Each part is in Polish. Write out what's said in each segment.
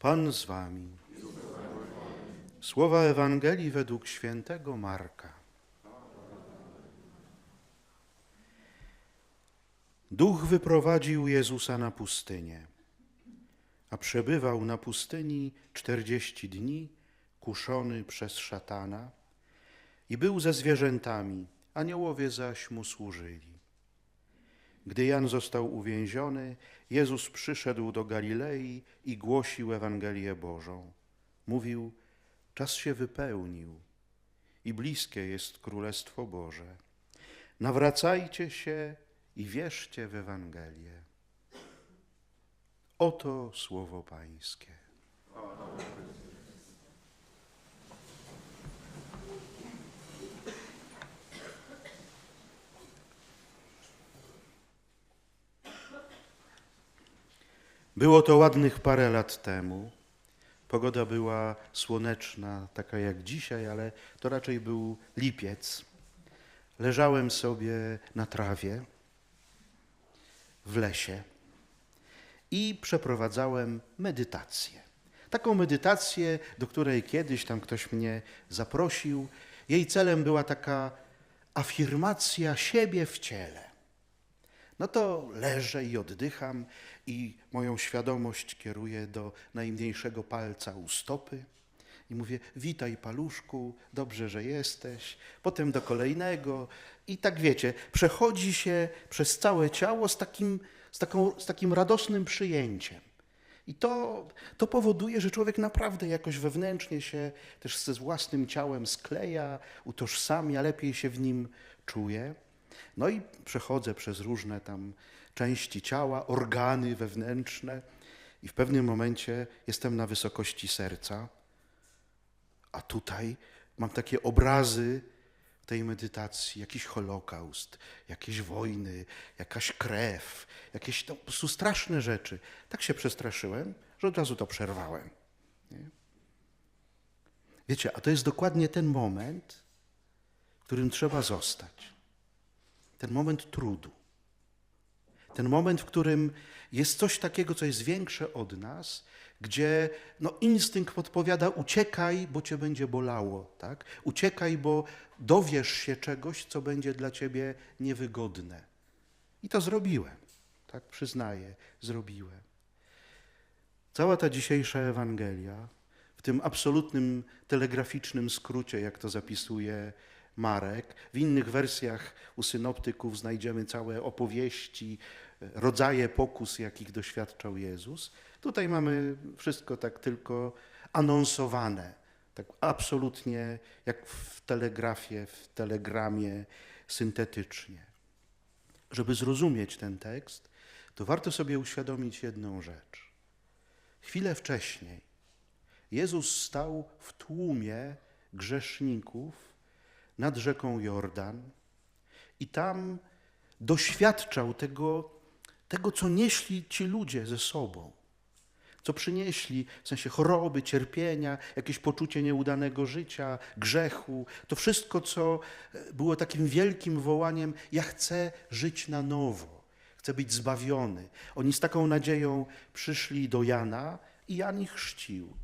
Pan z wami. Słowa Ewangelii według świętego Marka. Duch wyprowadził Jezusa na pustynię, a przebywał na pustyni czterdzieści dni, kuszony przez szatana i był ze zwierzętami, aniołowie zaś mu służyli. Gdy Jan został uwięziony, Jezus przyszedł do Galilei i głosił Ewangelię Bożą. Mówił, czas się wypełnił i bliskie jest Królestwo Boże. Nawracajcie się i wierzcie w Ewangelię. Oto słowo Pańskie. Było to ładnych parę lat temu. Pogoda była słoneczna, taka jak dzisiaj, ale to raczej był lipiec. Leżałem sobie na trawie w lesie i przeprowadzałem medytację. Taką medytację, do której kiedyś tam ktoś mnie zaprosił. Jej celem była taka afirmacja siebie w ciele. No to leżę i oddycham i moją świadomość kieruję do najmniejszego palca u stopy i mówię: Witaj, paluszku, dobrze, że jesteś. Potem do kolejnego i tak wiecie, przechodzi się przez całe ciało z takim, z taką, z takim radosnym przyjęciem. I to, to powoduje, że człowiek naprawdę jakoś wewnętrznie się też ze własnym ciałem skleja, utożsamia, lepiej się w nim czuje. No i przechodzę przez różne tam części ciała, organy wewnętrzne i w pewnym momencie jestem na wysokości serca, a tutaj mam takie obrazy tej medytacji, jakiś holokaust, jakieś wojny, jakaś krew, jakieś no, po prostu straszne rzeczy. Tak się przestraszyłem, że od razu to przerwałem. Nie? Wiecie, a to jest dokładnie ten moment, w którym trzeba zostać ten moment trudu, ten moment, w którym jest coś takiego, co jest większe od nas, gdzie no, instynkt podpowiada: uciekaj, bo cię będzie bolało, tak? Uciekaj, bo dowiesz się czegoś, co będzie dla ciebie niewygodne. I to zrobiłem, tak przyznaję, zrobiłem. Cała ta dzisiejsza Ewangelia, w tym absolutnym telegraficznym skrócie, jak to zapisuje Marek. W innych wersjach u synoptyków znajdziemy całe opowieści, rodzaje pokus, jakich doświadczał Jezus. Tutaj mamy wszystko tak tylko anonsowane, tak absolutnie jak w telegrafie, w telegramie, syntetycznie. Żeby zrozumieć ten tekst, to warto sobie uświadomić jedną rzecz. Chwilę wcześniej Jezus stał w tłumie grzeszników, nad rzeką Jordan i tam doświadczał tego, tego, co nieśli ci ludzie ze sobą. Co przynieśli, w sensie choroby, cierpienia, jakieś poczucie nieudanego życia, grzechu, to wszystko, co było takim wielkim wołaniem: Ja chcę żyć na nowo, chcę być zbawiony. Oni z taką nadzieją przyszli do Jana i Jan ich chrzcił.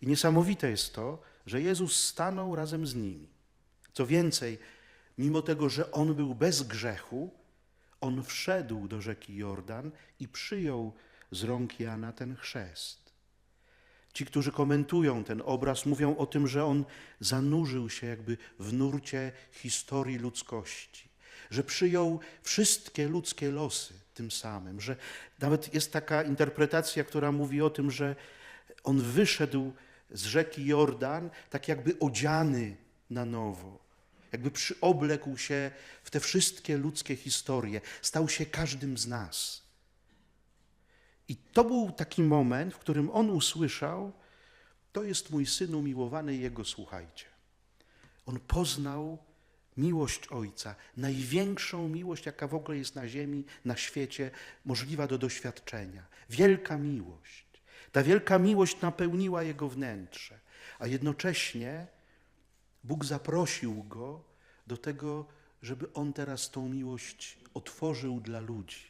I niesamowite jest to, że Jezus stanął razem z nimi. Co więcej, mimo tego, że on był bez grzechu, on wszedł do rzeki Jordan i przyjął z rąk Jana ten chrzest. Ci, którzy komentują ten obraz, mówią o tym, że on zanurzył się jakby w nurcie historii ludzkości, że przyjął wszystkie ludzkie losy tym samym, że nawet jest taka interpretacja, która mówi o tym, że on wyszedł z rzeki Jordan tak jakby odziany na nowo jakby przyoblekł się w te wszystkie ludzkie historie, stał się każdym z nas. I to był taki moment, w którym on usłyszał: To jest mój syn umiłowany, jego słuchajcie. On poznał miłość Ojca, największą miłość, jaka w ogóle jest na ziemi, na świecie, możliwa do doświadczenia. Wielka miłość. Ta wielka miłość napełniła jego wnętrze, a jednocześnie Bóg zaprosił go do tego, żeby on teraz tą miłość otworzył dla ludzi,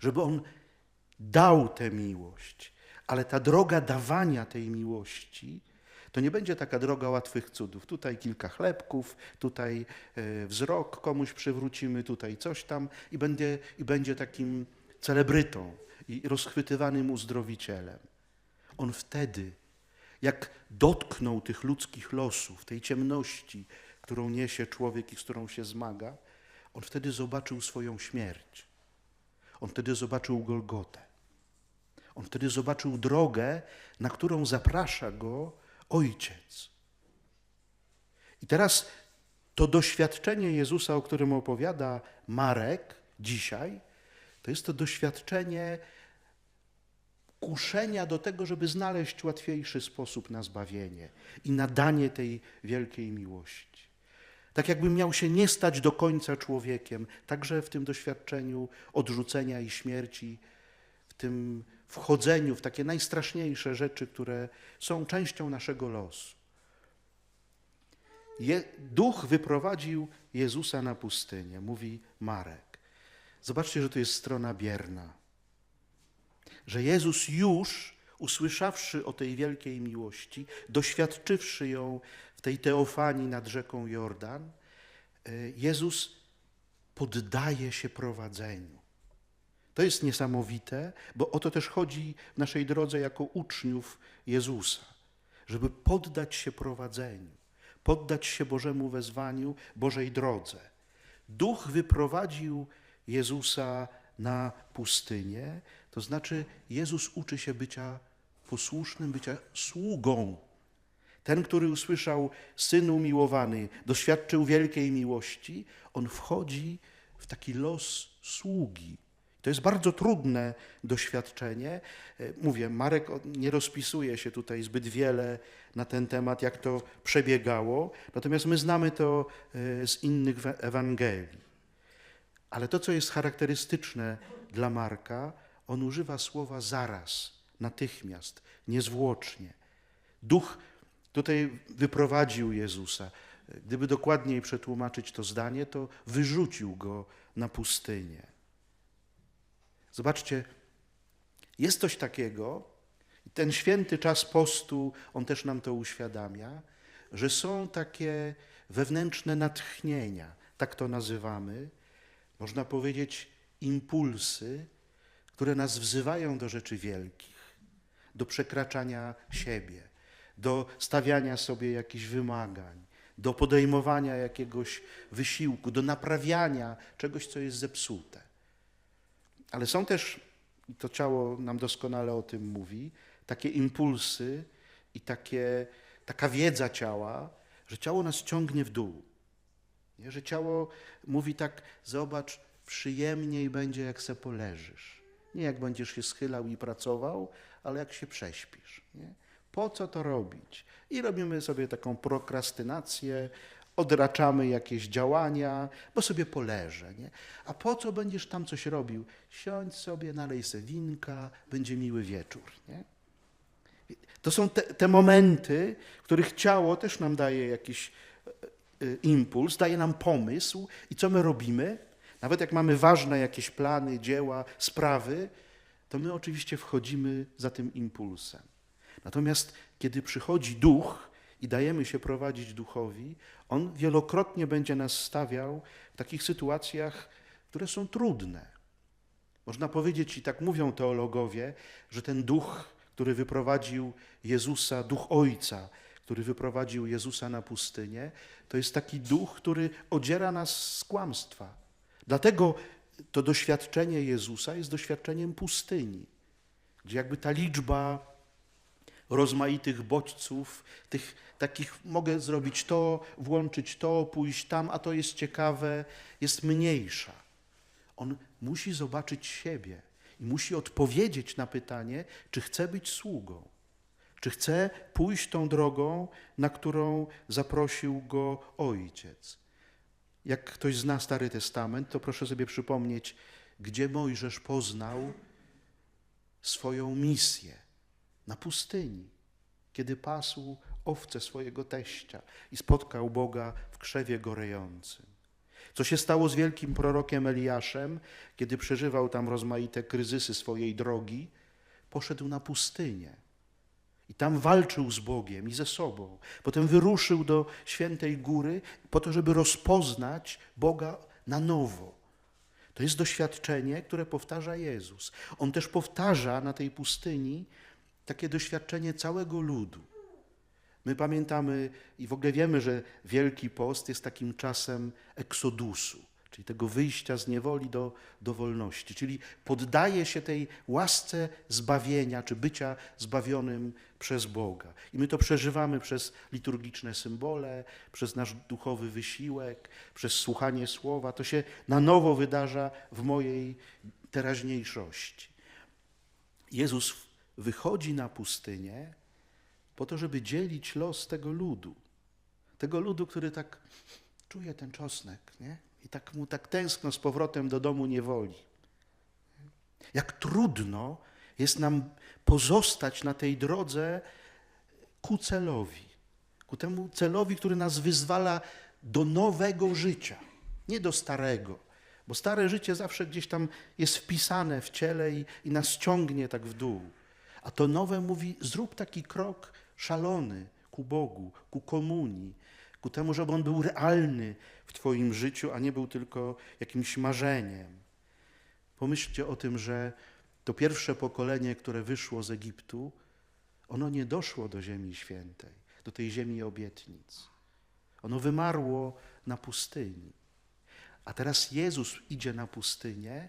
żeby on dał tę miłość, Ale ta droga dawania tej miłości to nie będzie taka droga łatwych cudów. Tutaj kilka chlebków, tutaj e, wzrok komuś przywrócimy, tutaj coś tam i będzie, i będzie takim celebrytą i rozchwytywanym uzdrowicielem. On wtedy, jak dotknął tych ludzkich losów, tej ciemności, którą niesie człowiek i z którą się zmaga, on wtedy zobaczył swoją śmierć. On wtedy zobaczył Golgotę. On wtedy zobaczył drogę, na którą zaprasza go Ojciec. I teraz to doświadczenie Jezusa, o którym opowiada Marek dzisiaj, to jest to doświadczenie kuszenia do tego, żeby znaleźć łatwiejszy sposób na zbawienie i nadanie tej wielkiej miłości. Tak jakby miał się nie stać do końca człowiekiem, także w tym doświadczeniu odrzucenia i śmierci, w tym wchodzeniu w takie najstraszniejsze rzeczy, które są częścią naszego losu. Je, Duch wyprowadził Jezusa na pustynię, mówi Marek. Zobaczcie, że to jest strona bierna. Że Jezus już, usłyszawszy o tej wielkiej miłości, doświadczywszy ją w tej teofanii nad rzeką Jordan, e, Jezus poddaje się prowadzeniu. To jest niesamowite, bo o to też chodzi w naszej drodze jako uczniów Jezusa, żeby poddać się prowadzeniu, poddać się Bożemu wezwaniu, Bożej drodze. Duch wyprowadził Jezusa na pustynię, to znaczy Jezus uczy się bycia posłusznym, bycia sługą. Ten, który usłyszał Synu miłowany, doświadczył wielkiej miłości, on wchodzi w taki los sługi. To jest bardzo trudne doświadczenie. E, Mówię, Marek nie rozpisuje się tutaj zbyt wiele na ten temat, jak to przebiegało, natomiast my znamy to e, z innych Ewangelii. Ale to, co jest charakterystyczne dla Marka, on używa słowa zaraz, natychmiast, niezwłocznie. Duch tutaj wyprowadził Jezusa. Gdyby dokładniej przetłumaczyć to zdanie, to wyrzucił go na pustynię. Zobaczcie, jest coś takiego, ten święty czas postu, on też nam to uświadamia, że są takie wewnętrzne natchnienia, tak to nazywamy, można powiedzieć impulsy, które nas wzywają do rzeczy wielkich, do przekraczania siebie, do stawiania sobie jakichś wymagań, do podejmowania jakiegoś wysiłku, do naprawiania czegoś, co jest zepsute. Ale są też, i to ciało nam doskonale o tym mówi, takie impulsy i takie, taka wiedza ciała, że ciało nas ciągnie w dół. Nie? Że ciało mówi tak, zobacz, przyjemniej będzie, jak se poleżysz. Nie jak będziesz się schylał i pracował, ale jak się prześpisz. Nie? Po co to robić? I robimy sobie taką prokrastynację, odraczamy jakieś działania, bo sobie poleżę. Nie? A po co będziesz tam coś robił? Siądź sobie, nalej se winka, będzie miły wieczór. Nie? To są te, te momenty, których ciało też nam daje jakiś e, e, impuls, daje nam pomysł i co my robimy? Nawet jak mamy ważne jakieś plany, dzieła, sprawy, to my oczywiście wchodzimy za tym impulsem. Natomiast kiedy przychodzi duch i dajemy się prowadzić duchowi, on wielokrotnie będzie nas stawiał w takich sytuacjach, które są trudne. Można powiedzieć, i tak mówią teologowie, że ten duch, który wyprowadził Jezusa, duch Ojca, który wyprowadził Jezusa na pustynię, to jest taki duch, który odziera nas z kłamstwa. Dlatego to doświadczenie Jezusa jest doświadczeniem pustyni, gdzie jakby ta liczba rozmaitych bodźców, tych takich mogę zrobić to, włączyć to, pójść tam, a to jest ciekawe, jest mniejsza. On musi zobaczyć siebie i musi odpowiedzieć na pytanie, czy chce być sługą, czy chce pójść tą drogą, na którą zaprosił go ojciec. Jak ktoś zna Stary Testament, to proszę sobie przypomnieć, gdzie Mojżesz poznał swoją misję na pustyni, kiedy pasł owce swojego teścia i spotkał Boga w krzewie gorejącym. Co się stało z wielkim prorokiem Eliaszem, kiedy przeżywał tam rozmaite kryzysy swojej drogi, poszedł na pustynię. I tam walczył z Bogiem i ze sobą. Potem wyruszył do świętej góry po to, żeby rozpoznać Boga na nowo. To jest doświadczenie, które powtarza Jezus. On też powtarza na tej pustyni takie doświadczenie całego ludu. My pamiętamy i w ogóle wiemy, że Wielki Post jest takim czasem eksodusu, czyli tego wyjścia z niewoli do, do wolności, czyli poddaje się tej łasce zbawienia, czy bycia zbawionym przez Boga. I my to przeżywamy przez liturgiczne symbole, przez nasz duchowy wysiłek, przez słuchanie słowa. To się na nowo wydarza w mojej teraźniejszości. Jezus wychodzi na pustynię po to, żeby dzielić los tego ludu. Tego ludu, który tak czuje ten czosnek, nie? I tak mu tak tęskno z powrotem do domu niewoli. Jak trudno jest nam pozostać na tej drodze ku celowi, ku temu celowi, który nas wyzwala do nowego życia, nie do starego, bo stare życie zawsze gdzieś tam jest wpisane w ciele i, i nas ciągnie tak w dół. A to nowe mówi: zrób taki krok szalony ku Bogu, ku komunii, ku temu, żeby on był realny w Twoim życiu, a nie był tylko jakimś marzeniem. Pomyślcie o tym, że to pierwsze pokolenie, które wyszło z Egiptu, ono nie doszło do Ziemi Świętej, do tej ziemi obietnic. Ono wymarło na pustyni. A teraz Jezus idzie na pustynię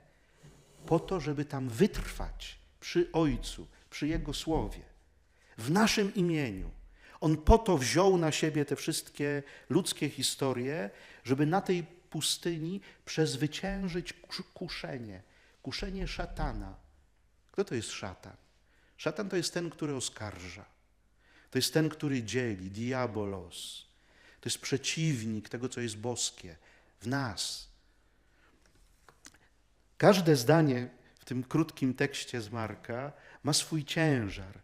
po to, żeby tam wytrwać przy Ojcu, przy Jego Słowie, w naszym imieniu. On po to wziął na siebie te wszystkie ludzkie historie, żeby na tej pustyni przezwyciężyć kuszenie, kuszenie szatana. Kto to jest szatan? Szatan to jest ten, który oskarża. To jest ten, który dzieli, diabolos. To jest przeciwnik tego, co jest boskie w nas. Każde zdanie w tym krótkim tekście z Marka ma swój ciężar.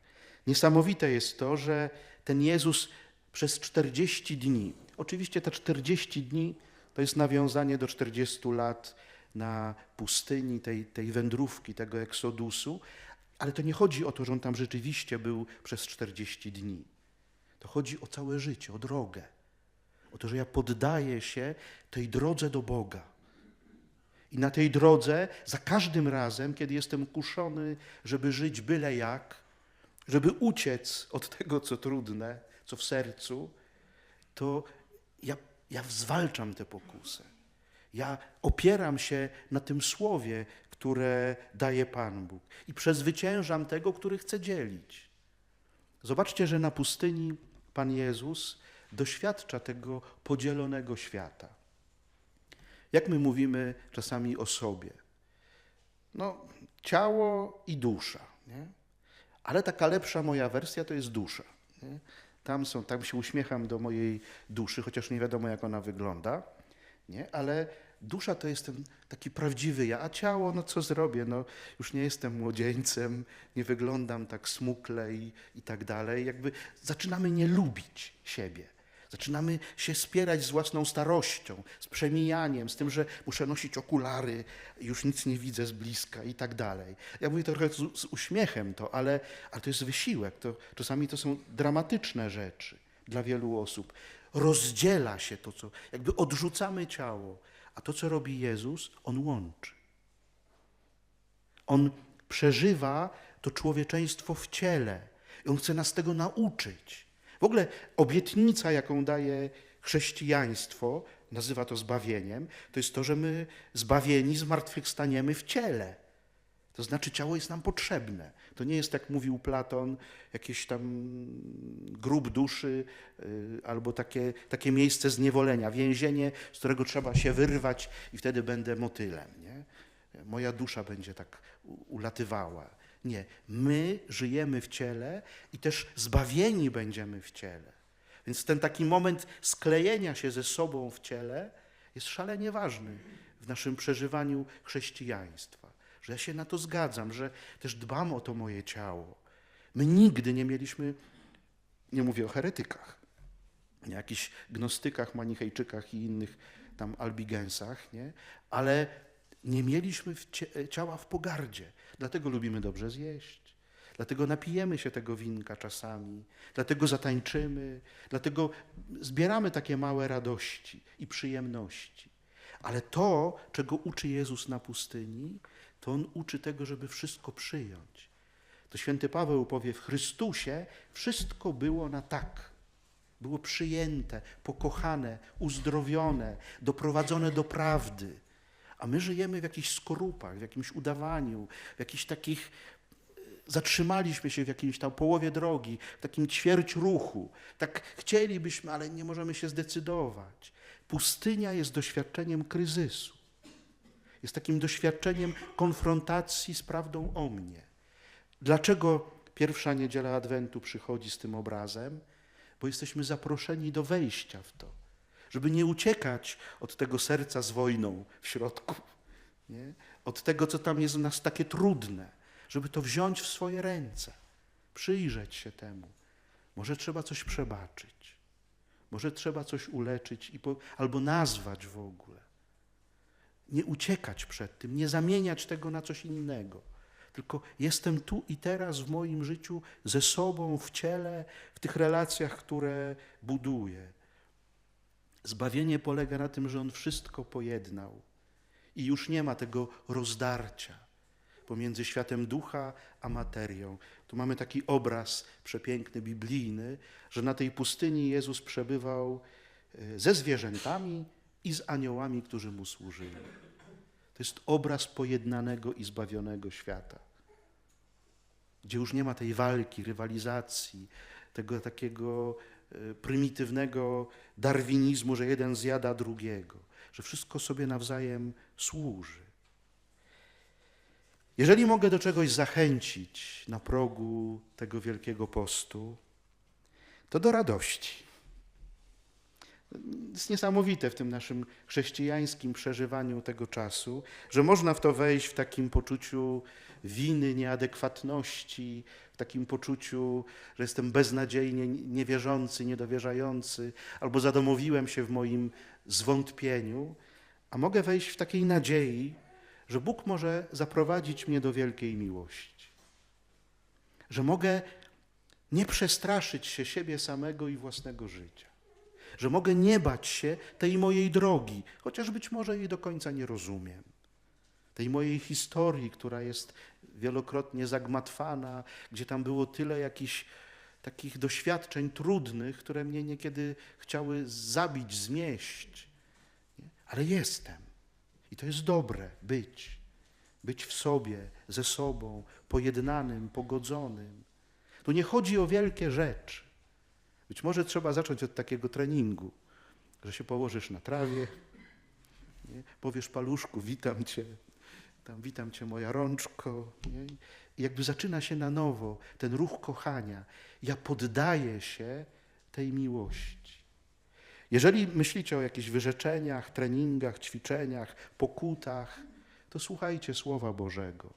Niesamowite jest to, że ten Jezus przez 40 dni, oczywiście te 40 dni to jest nawiązanie do 40 lat na pustyni, tej, tej wędrówki, tego eksodusu, ale to nie chodzi o to, że on tam rzeczywiście był przez 40 dni. To chodzi o całe życie, o drogę. O to, że ja poddaję się tej drodze do Boga. I na tej drodze, za każdym razem, kiedy jestem kuszony, żeby żyć byle jak, żeby uciec od tego, co trudne, co w sercu, to ja, ja zwalczam tę pokusę. Ja opieram się na tym słowie, które daje Pan Bóg i przezwyciężam tego, który chce dzielić. Zobaczcie, że na pustyni Pan Jezus doświadcza tego podzielonego świata. Jak my mówimy czasami o sobie? No, ciało i dusza. Nie? Ale taka lepsza moja wersja to jest dusza. Nie? Tam, są, tam się uśmiecham do mojej duszy, chociaż nie wiadomo, jak ona wygląda. Nie? Ale dusza to jest ten taki prawdziwy ja, a ciało, no co zrobię? No, już nie jestem młodzieńcem, nie wyglądam tak smukle i, i tak dalej. Jakby zaczynamy nie lubić siebie. Zaczynamy się spierać z własną starością, z przemijaniem, z tym, że muszę nosić okulary, już nic nie widzę z bliska i tak dalej. Ja mówię trochę z, z uśmiechem to, ale, ale to jest wysiłek. To, czasami to są dramatyczne rzeczy dla wielu osób. Rozdziela się to, co jakby odrzucamy ciało, a to, co robi Jezus, On łączy. On przeżywa to człowieczeństwo w ciele i On chce nas tego nauczyć. W ogóle obietnica, jaką daje chrześcijaństwo, nazywa to zbawieniem, to jest to, że my zbawieni zmartwychwstaniemy w ciele. To znaczy ciało jest nam potrzebne. To nie jest, jak mówił Platon, jakieś tam grób duszy y, albo takie, takie miejsce zniewolenia, więzienie, z którego trzeba się wyrwać i wtedy będę motylem. Nie? Moja dusza będzie tak ulatywała. Nie, my żyjemy w ciele i też zbawieni będziemy w ciele. Więc ten taki moment sklejenia się ze sobą w ciele jest szalenie ważny w naszym przeżywaniu chrześcijaństwa. Że ja się na to zgadzam, że też dbam o to moje ciało. My nigdy nie mieliśmy, nie mówię o heretykach, nie jakichś gnostykach, manichejczykach i innych tam albigensach, nie? ale nie mieliśmy ciała w pogardzie. Dlatego lubimy dobrze zjeść. Dlatego napijemy się tego winka czasami, dlatego zatańczymy, dlatego zbieramy takie małe radości i przyjemności. Ale to, czego uczy Jezus na pustyni, to On uczy tego, żeby wszystko przyjąć. To święty Paweł powie, w Chrystusie wszystko było na tak. Było przyjęte, pokochane, uzdrowione, doprowadzone do prawdy. A my żyjemy w jakichś skorupach, w jakimś udawaniu, w jakichś takich zatrzymaliśmy się w jakiejś tam połowie drogi, w takim ćwierć ruchu. Tak chcielibyśmy, ale nie możemy się zdecydować. Pustynia jest doświadczeniem kryzysu. Jest takim doświadczeniem konfrontacji z prawdą o mnie. Dlaczego pierwsza niedziela Adwentu przychodzi z tym obrazem? Bo jesteśmy zaproszeni do wejścia w to, żeby nie uciekać od tego serca z wojną w środku, nie? od tego, co tam jest w nas takie trudne, żeby to wziąć w swoje ręce, przyjrzeć się temu. Może trzeba coś przebaczyć, może trzeba coś uleczyć i po, albo nazwać w ogóle. Nie uciekać przed tym, nie zamieniać tego na coś innego. Tylko jestem tu i teraz w moim życiu ze sobą, w ciele, w tych relacjach, które buduję. Zbawienie polega na tym, że On wszystko pojednał i już nie ma tego rozdarcia pomiędzy światem ducha a materią. Tu mamy taki obraz przepiękny, biblijny, że na tej pustyni Jezus przebywał e, ze zwierzętami i z aniołami, którzy Mu służyli. To jest obraz pojednanego i zbawionego świata, gdzie już nie ma tej walki, rywalizacji, tego takiego e, prymitywnego darwinizmu, że jeden zjada drugiego, że wszystko sobie nawzajem służy. Jeżeli mogę do czegoś zachęcić na progu tego Wielkiego Postu, to do radości. Jest niesamowite w tym naszym chrześcijańskim przeżywaniu tego czasu, że można w to wejść w takim poczuciu winy, nieadekwatności, w takim poczuciu, że jestem beznadziejnie niewierzący, niedowierzający, albo zadomowiłem się w moim zwątpieniu, a mogę wejść w takiej nadziei, że Bóg może zaprowadzić mnie do wielkiej miłości. Że mogę nie przestraszyć się siebie samego i własnego życia. Że mogę nie bać się tej mojej drogi, chociaż być może jej do końca nie rozumiem. Tej mojej historii, która jest wielokrotnie zagmatwana, gdzie tam było tyle jakichś takich doświadczeń trudnych, które mnie niekiedy chciały zabić, zmieść. Nie? Ale jestem. I to jest dobre być. Być w sobie, ze sobą, pojednanym, pogodzonym. Tu nie chodzi o wielkie rzeczy. Być może trzeba zacząć od takiego treningu, że się położysz na trawie, nie? powiesz paluszku, witam cię, tam witam cię moja rączko. Nie? I jakby zaczyna się na nowo ten ruch kochania. Ja poddaję się tej miłości. Jeżeli myślicie o jakichś wyrzeczeniach, treningach, ćwiczeniach, pokutach, to słuchajcie Słowa Bożego.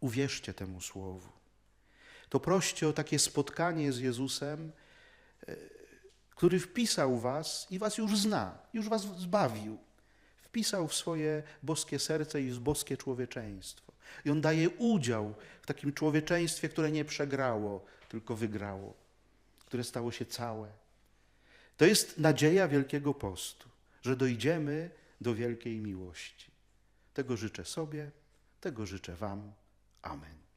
Uwierzcie temu Słowu. To proście o takie spotkanie z Jezusem, e, który wpisał was i was już zna, już was zbawił. Wpisał w swoje boskie serce i w boskie człowieczeństwo. I on daje udział w takim człowieczeństwie, które nie przegrało, tylko wygrało, które stało się całe. To jest nadzieja Wielkiego Postu, że dojdziemy do wielkiej miłości. Tego życzę sobie, tego życzę Wam. Amen.